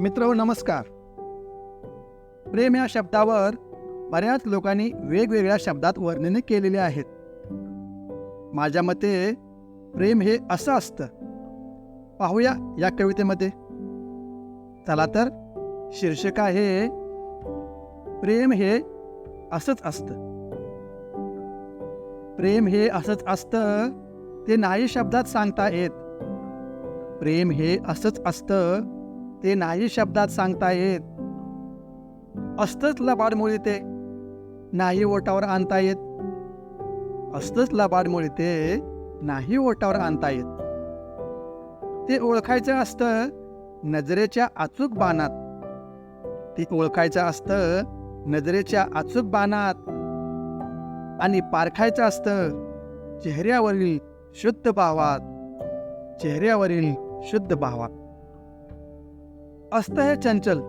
मित्र नमस्कार. प्रेम या शब्दावर बऱ्याच लोकांनी वेगवेगळ्या शब्दात वर्णने केलेली आहेत. माझ्या मते प्रेम हे असं असतं. पाहूया या कवितेमध्ये. चला तर शीर्षक आहे प्रेम हे असंच असतं. प्रेम हे असंच असतं ते नाही शब्दात सांगता येत. प्रेम हे असंच असतं ते नाही शब्दात सांगता येत असतंच लबाडमुळे ते नाही ओटावर आणता येत असतंच लबाडमुळे ते नाही ओटावर आणता येत ते ओळखायचं असतं नजरेच्या अचूक बाणात. ते ओळखायचं असतं नजरेच्या अचूक बाणात. आणि पारखायचं असतं चेहऱ्यावरील शुद्ध भावात. चेहऱ्यावरील शुद्ध भावात. असतं हे चंचल.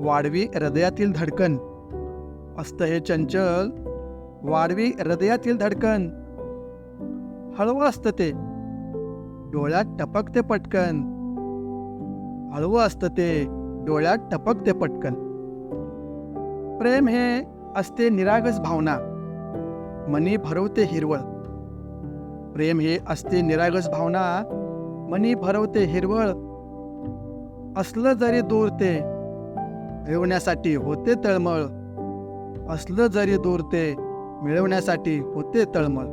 वाढवी हृदयातील धडकन. असतं हे चंचल वाढवी हृदयातील धडकन. हळवं असतं ते. डोळ्यात टपकते पटकन. हळवं असतं ते. डोळ्यात टपकते पटकन. प्रेम हे असते निरागस भावना. मनी भरवते हिरवळ. प्रेम हे असते निरागस भावना. मनी भरवते हिरवळ. असलं जरी दूर ते मिळवण्यासाठी होते तळमळ असलं जरी दूर ते मिळवण्यासाठी होते तळमळ.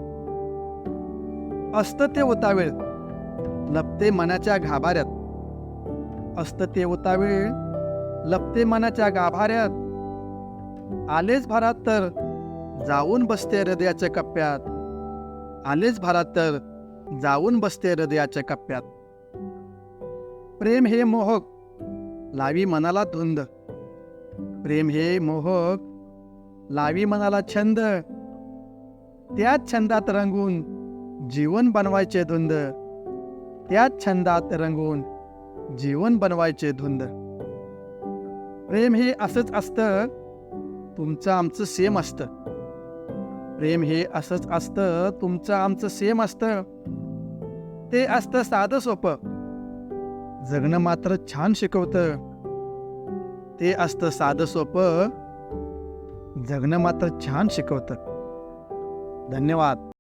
असतं ते उतावेळ लपते मनाच्या गाभाऱ्यात असतं ते उतावेळ लपते मनाच्या गाभाऱ्यात आलेच भरात तर जाऊन बसते हृदयाच्या कप्प्यात. आलेच भरात तर जाऊन बसते हृदयाच्या कप्प्यात. प्रेम हे मोहक लावी मनाला धुंद. प्रेम हे मोहक. लावी मनाला छंद. त्याच छंदात रंगून जीवन बनवायचे धुंद. त्याच छंदात रंगून जीवन बनवायचे धुंद. प्रेम हे असंच असतं. तुमचं आमचं सेम असतं. प्रेम हे असंच असतं. तुमचं आमचं सेम असतं. ते असतं साधं सोपं. जगणं मात्र छान शिकवतं. ते असतं साधं सोपं. जगणं मात्र छान शिकवतं. धन्यवाद.